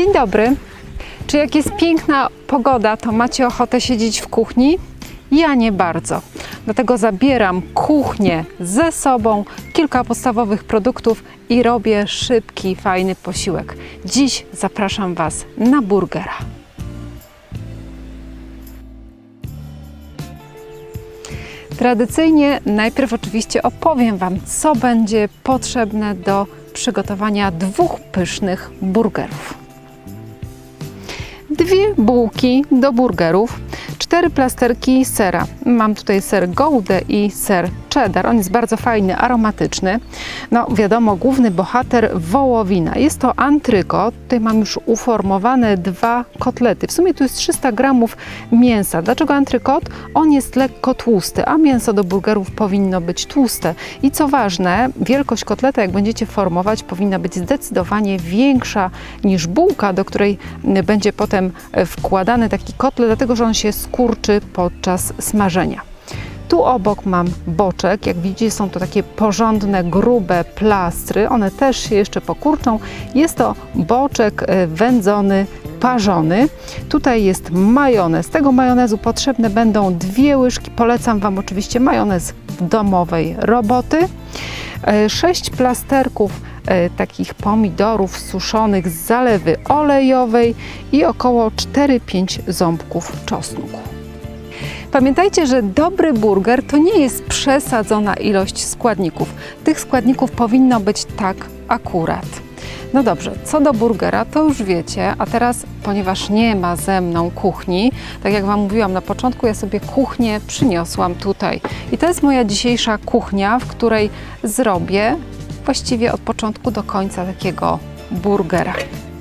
Dzień dobry. Czy jak jest piękna pogoda, to macie ochotę siedzieć w kuchni? Ja nie bardzo. Dlatego zabieram kuchnię ze sobą, kilka podstawowych produktów i robię szybki, fajny posiłek. Dziś zapraszam Was na burgera. Tradycyjnie najpierw oczywiście opowiem Wam, co będzie potrzebne do przygotowania dwóch pysznych burgerów. Dwie bułki do burgerów, cztery plasterki sera. Mam tutaj ser Gouda i ser cheddar. On jest bardzo fajny, aromatyczny. No wiadomo, główny bohater wołowina. Jest to antrykot. Tutaj mam już uformowane dwa kotlety. W sumie tu jest 300 gramów mięsa. Dlaczego antrykot? On jest lekko tłusty, a mięso do burgerów powinno być tłuste. I co ważne, wielkość kotleta, jak będziecie formować, powinna być zdecydowanie większa niż bułka, do której będzie potem wkładany taki kotlet, dlatego że on się skurczy podczas smażenia. Tu obok mam boczek. Jak widzicie, są to takie porządne, grube plastry. One też się jeszcze pokurczą. Jest to boczek e, wędzony, parzony. Tutaj jest majonez. Tego majonezu potrzebne będą dwie łyżki. Polecam Wam oczywiście majonez domowej roboty. E, Sześć plasterków e, takich pomidorów suszonych z zalewy olejowej i około 4-5 ząbków czosnku. Pamiętajcie, że dobry burger to nie jest przesadzona ilość składników. Tych składników powinno być tak akurat. No dobrze, co do burgera, to już wiecie, a teraz, ponieważ nie ma ze mną kuchni, tak jak Wam mówiłam na początku, ja sobie kuchnię przyniosłam tutaj. I to jest moja dzisiejsza kuchnia, w której zrobię właściwie od początku do końca takiego burgera.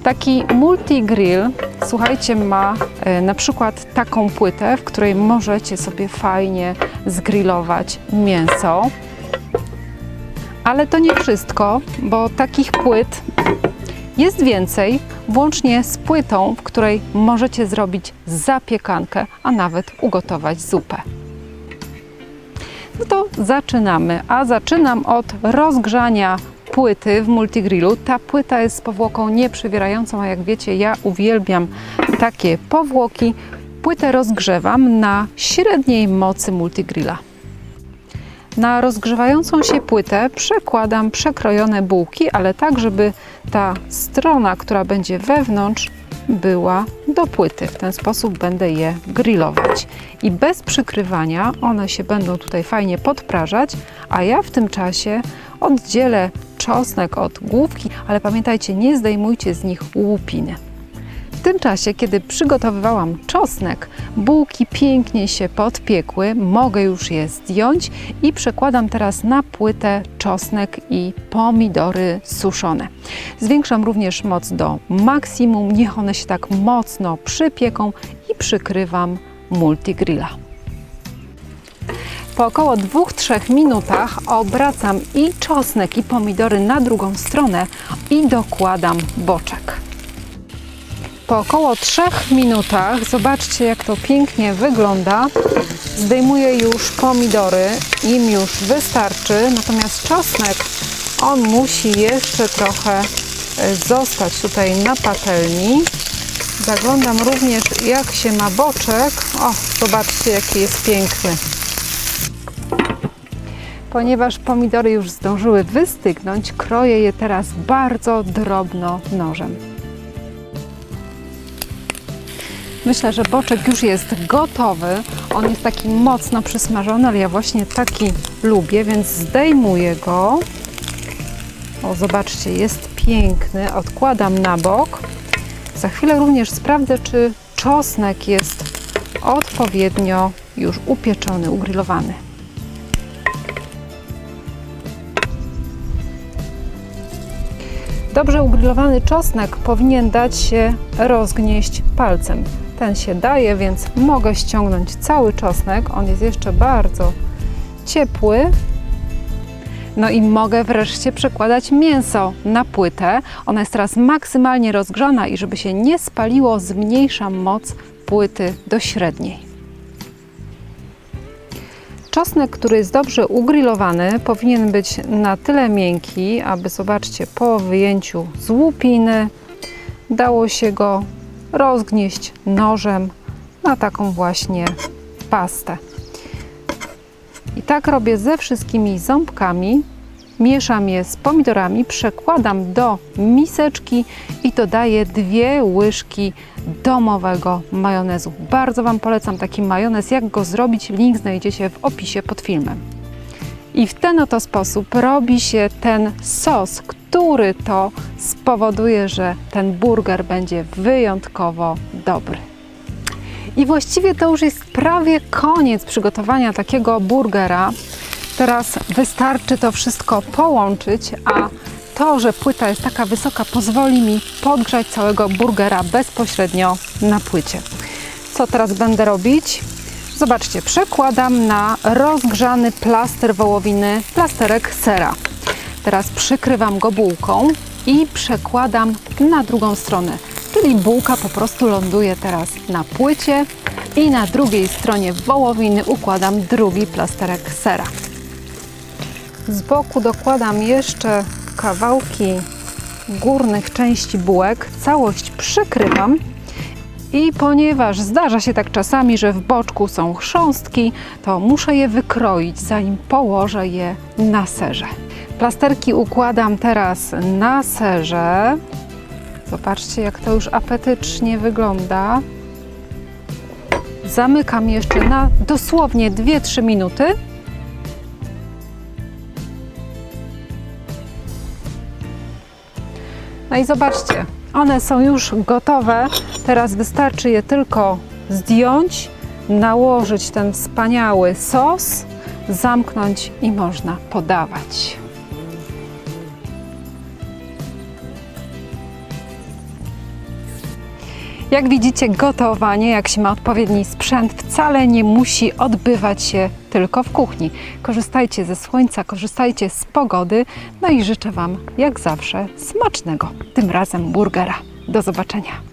Taki multi-grill, słuchajcie, ma e, na przykład taką płytę, w której możecie sobie fajnie zgrillować mięso. Ale to nie wszystko, bo takich płyt jest więcej, włącznie z płytą, w której możecie zrobić zapiekankę, a nawet ugotować zupę. No to zaczynamy, a zaczynam od rozgrzania płyty w multigrillu. Ta płyta jest z powłoką nieprzywierającą, a jak wiecie, ja uwielbiam takie powłoki. Płytę rozgrzewam na średniej mocy multigrilla. Na rozgrzewającą się płytę przekładam przekrojone bułki, ale tak, żeby ta strona, która będzie wewnątrz, była do płyty. W ten sposób będę je grillować. I bez przykrywania one się będą tutaj fajnie podprażać, a ja w tym czasie oddzielę czosnek od główki, ale pamiętajcie, nie zdejmujcie z nich łupiny. W tym czasie, kiedy przygotowywałam czosnek, bułki pięknie się podpiekły, mogę już je zdjąć i przekładam teraz na płytę czosnek i pomidory suszone. Zwiększam również moc do maksimum, niech one się tak mocno przypieką i przykrywam multigrilla. Po około 2-3 minutach obracam i czosnek i pomidory na drugą stronę i dokładam boczek. Po około 3 minutach, zobaczcie jak to pięknie wygląda. Zdejmuję już pomidory, im już wystarczy, natomiast czosnek, on musi jeszcze trochę e, zostać tutaj na patelni. Zaglądam również jak się ma boczek. O, zobaczcie jaki jest piękny. Ponieważ pomidory już zdążyły wystygnąć, kroję je teraz bardzo drobno nożem. Myślę, że boczek już jest gotowy. On jest taki mocno przysmażony, ale ja właśnie taki lubię, więc zdejmuję go. O, zobaczcie, jest piękny. Odkładam na bok. Za chwilę również sprawdzę, czy czosnek jest odpowiednio już upieczony, ugrillowany. Dobrze ugrillowany czosnek powinien dać się rozgnieść palcem. Ten się daje, więc mogę ściągnąć cały czosnek. On jest jeszcze bardzo ciepły. No i mogę wreszcie przekładać mięso na płytę. Ona jest teraz maksymalnie rozgrzana i żeby się nie spaliło, zmniejszam moc płyty do średniej. Czosnek, który jest dobrze ugrillowany, powinien być na tyle miękki, aby zobaczcie, po wyjęciu z łupiny dało się go rozgnieść nożem na taką właśnie pastę. I tak robię ze wszystkimi ząbkami. Mieszam je z pomidorami, przekładam do miseczki i dodaję dwie łyżki domowego majonezu. Bardzo Wam polecam taki majonez. Jak go zrobić? Link znajdziecie w opisie pod filmem. I w ten oto sposób robi się ten sos, który to spowoduje, że ten burger będzie wyjątkowo dobry. I właściwie to już jest prawie koniec przygotowania takiego burgera. Teraz wystarczy to wszystko połączyć, a to, że płyta jest taka wysoka, pozwoli mi podgrzać całego burgera bezpośrednio na płycie. Co teraz będę robić? Zobaczcie, przekładam na rozgrzany plaster wołowiny plasterek sera. Teraz przykrywam go bułką i przekładam na drugą stronę. Czyli bułka po prostu ląduje teraz na płycie i na drugiej stronie wołowiny układam drugi plasterek sera. Z boku dokładam jeszcze kawałki górnych części bułek. Całość przykrywam i ponieważ zdarza się tak czasami, że w boczku są chrząstki, to muszę je wykroić, zanim położę je na serze. Plasterki układam teraz na serze. Zobaczcie, jak to już apetycznie wygląda. Zamykam jeszcze na dosłownie 2-3 minuty. No i zobaczcie, one są już gotowe. Teraz wystarczy je tylko zdjąć, nałożyć ten wspaniały sos, zamknąć i można podawać. Jak widzicie, gotowanie, jak się ma odpowiedni sprzęt, wcale nie musi odbywać się tylko w kuchni. Korzystajcie ze słońca, korzystajcie z pogody, no i życzę Wam, jak zawsze, smacznego, tym razem burgera. Do zobaczenia.